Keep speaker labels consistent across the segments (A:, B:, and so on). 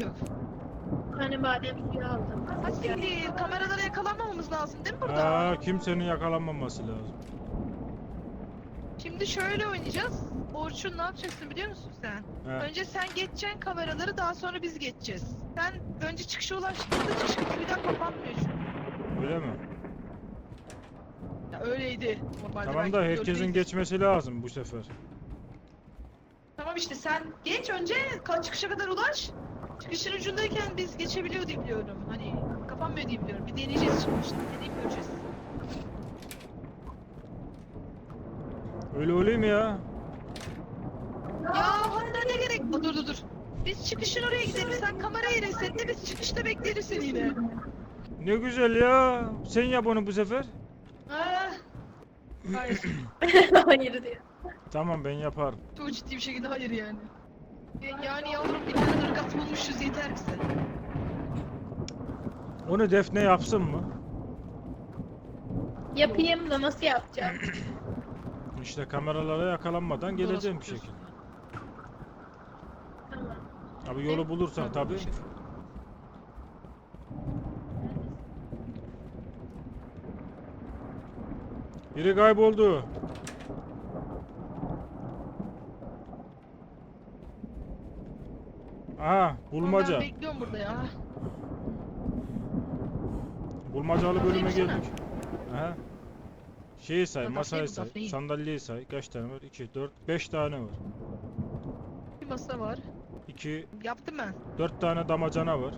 A: yok.
B: Tane badem suyu aldım.
A: Hadi şimdi kameralara yakalanmamamız lazım değil mi burada?
C: Aa, kimsenin yakalanmaması lazım.
A: Şimdi şöyle oynayacağız. Orçun ne yapacaksın biliyor musun sen?
C: He.
A: Önce sen geçeceksin kameraları daha sonra biz geçeceğiz. Sen önce çıkışa ulaştığında çıkış bir daha kapanmıyor çünkü.
C: Öyle mi?
A: Ya öyleydi. Normalde
C: Tamam da herkesin
A: değiliz.
C: geçmesi lazım bu sefer.
A: Tamam işte sen geç önce ka- çıkışa kadar ulaş. Çıkışın ucundayken biz geçebiliyor diye biliyorum. Hani kapanmıyor diye biliyorum. Bir deneyeceğiz şimdi işte. Deneyip göreceğiz.
C: Öyle olayım ya.
A: Ya hatta ne gerek? Aa, dur dur dur. Biz çıkışın oraya gidelim. Sen kamerayı resetle biz çıkışta bekleriz seni yine.
C: Ne güzel ya. Sen yap onu bu sefer.
A: Ah. Hayır.
B: Hayır diyor.
C: Tamam ben yaparım.
A: Çok ciddi bir şekilde hayır yani. Yani yavrum bir tane ırgat bulmuşuz yeter bize.
C: Onu Defne yapsın mı?
B: Yapayım da nasıl yapacağım?
C: İşte kameralara yakalanmadan geleceğim bir şekilde.
B: Tamam.
C: Abi yolu tabii.
A: bakayım.
C: Biri kayboldu.
A: Ama
C: bulmaca.
A: Ben bekliyorum burada ya.
C: Bulmacalı bölüme geldik. Aha. Şeyi say,
A: Ha,
C: masayı say,
A: Dafne'yi.
C: sandalyeyi say. Kaç tane var? 2, 4, 5 tane var.
A: Bir masa var.
C: 2,
A: Yaptım ben.
C: 4 tane damacana var.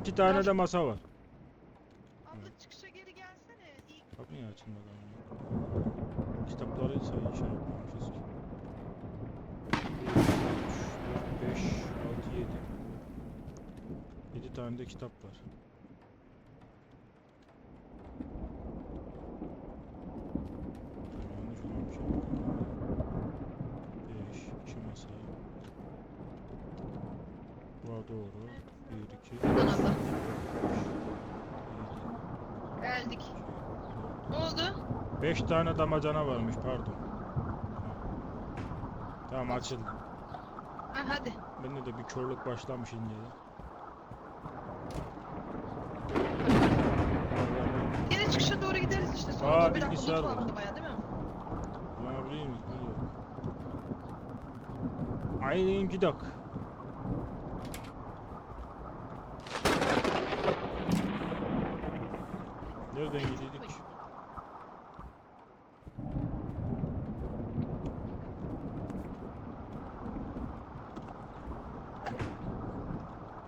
C: 2 tane de masa var.
A: Abla çıkışa geri gelsene.
C: Niye açılmadı ama? Kitapları say şey yapmamışız tane de kitap var. Olmuş. 5, 2 masa. Bu doğru. 1, 2,
A: Buradan abla. Geldik. Ne oldu?
C: 5 tane damacana varmış pardon. Tamam açıldı.
A: Ha hadi.
C: Bende de bir körlük başlamış inceden.
A: Çıkışa doğru gideriz işte. Sonra
C: Aa,
A: bir dakika
C: bilgisayar var.
A: atlamaya değil mi?
C: Ne bileyim? Aynen gidak. Nereden gidiyorduk?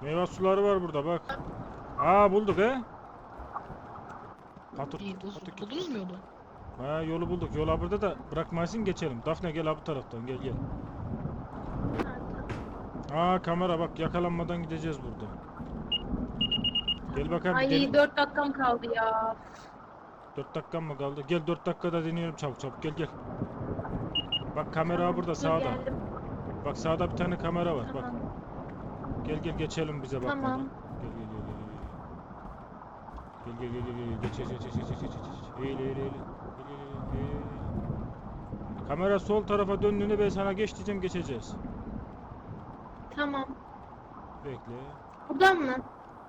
C: Meyve suları var burada bak. Aa bulduk he. Patır,
A: İyi buz,
C: patır-
A: buldunuz mu yolu?
C: Ha yolu bulduk. Yola burada da bırakmasın geçelim. Dafne gel abi taraftan gel gel. Aa kamera bak yakalanmadan gideceğiz burada. Gel bakalım
B: Ay
C: gidelim.
B: 4 dakikam kaldı ya.
C: 4 dakika mı kaldı? Gel 4 dakikada deniyorum çabuk çabuk gel gel. Bak kamera burada
B: Dur,
C: sağda.
B: geldim.
C: Bak sağda bir tane kamera var bak.
B: Tamam.
C: Gel gel geçelim bize bakmadan.
B: Tamam.
C: Gel. Gel gel geç geç geç geç geç geç geç. Kamera sol tarafa döndüğünde ben sana geç diyeceğim geçeceğiz.
B: Tamam.
C: Bekle.
B: Buradan mı?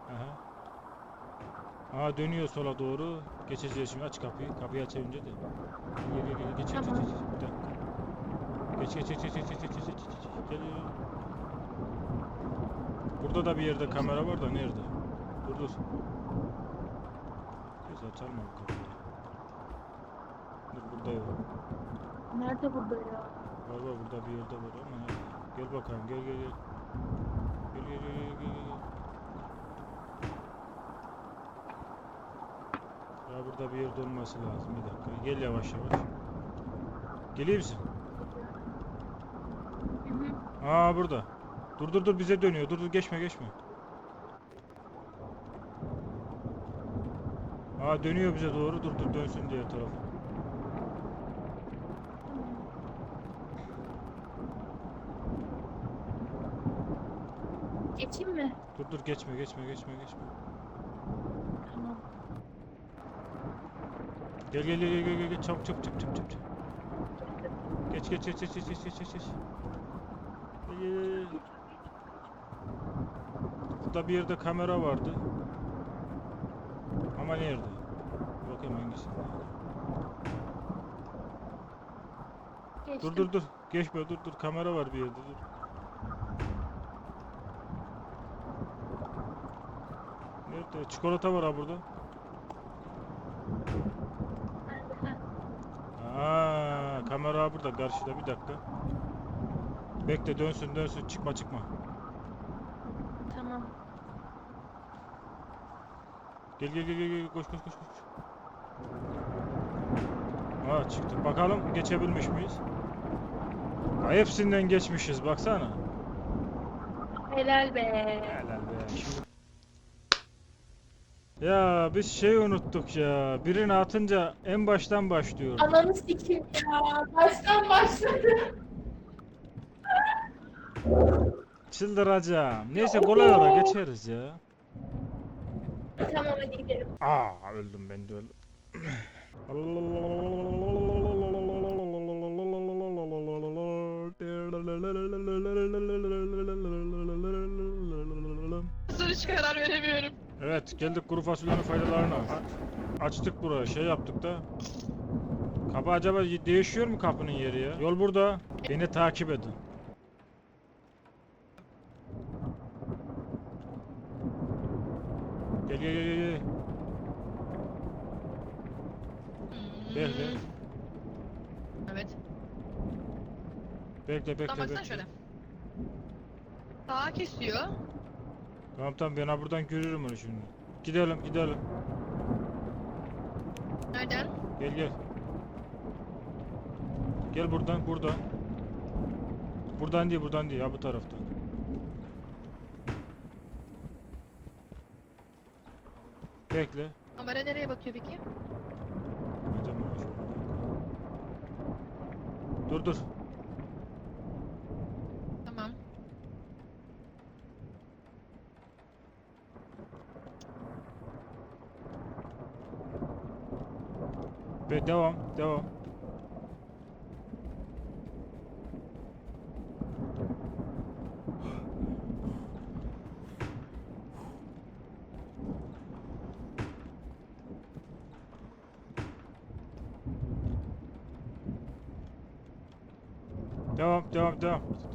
C: Aha. Aa dönüyor sola doğru. Geçeceğiz şimdi aç kapıyı. Kapıyı aç önce de. Gel gel gel geç tamam. geç geç. Bir. Geç geç geç geç geç geç geç geç. Burada da bir yerde kamera var da nerede? Dur dur. Göz açar mı bu kapıyı? Dur burada yok.
B: Nerede burada ya?
C: Var burada bir yerde var ama nerede? Gel bakalım gel gel gel. Gel gel gel gel gel. gel. Ya burada bir yerde olması lazım bir dakika. Gel yavaş yavaş. Geliyor musun?
B: Hı hı.
C: Aa burada. Dur dur dur bize dönüyor. Dur dur geçme geçme. Aa dönüyor bize doğru. Dur dur dönsün diğer tarafa.
B: Geçeyim mi?
C: Dur dur geçme geçme geçme geçme.
B: Tamam.
C: Gel gel gel gel gel gel çabuk çabuk çabuk çabuk çabuk. Geç geç geç geç geç geç geç geç. Gel. Burada bir yerde kamera vardı. Ama nerede? Bakayım hangisinde.
B: Geçtim.
C: Dur dur dur. Geçme dur dur. Kamera var bir yerde dur. Nerede? Çikolata var ha burada. Aa, kamera burada karşıda bir dakika. Bekle dönsün dönsün çıkma çıkma.
B: Tamam.
C: Gel gel gel gel koş koş koş koş. Aa çıktı. Bakalım geçebilmiş miyiz? Ha, hepsinden geçmişiz baksana.
B: Helal be.
C: Helal be. Şimdi... Ya biz şey unuttuk ya. Birini atınca en baştan başlıyor.
B: Ananı sikeyim ya. Baştan başladı.
C: Çıldıracağım. Neyse kolay ola geçeriz ya.
B: Tamam hadi gidelim.
C: Aa öldüm ben de öldüm.
A: Nasıl hiç karar veremiyorum.
C: Evet geldik kuru fasulyenin faydalarına. A- Açtık burayı şey yaptık da. Kapı acaba değişiyor mu kapının yeri ya? Yol burada. Beni takip edin. Gel gel gel gel, gel. Bekle.
A: Evet.
C: Bekle bekle
A: Tamam baksana
C: bekle.
A: şöyle. Sağa kesiyor.
C: Tamam tamam ben ha buradan görürüm onu şimdi. Gidelim gidelim.
A: Nereden?
C: Gel gel. Gel buradan buradan. Buradan değil buradan değil ya bu taraftan. Bekle.
A: Kamera nereye bakıyor peki?
C: Acaba. Dur dur.
A: Tamam.
C: Be devam devam. Devam devam devam.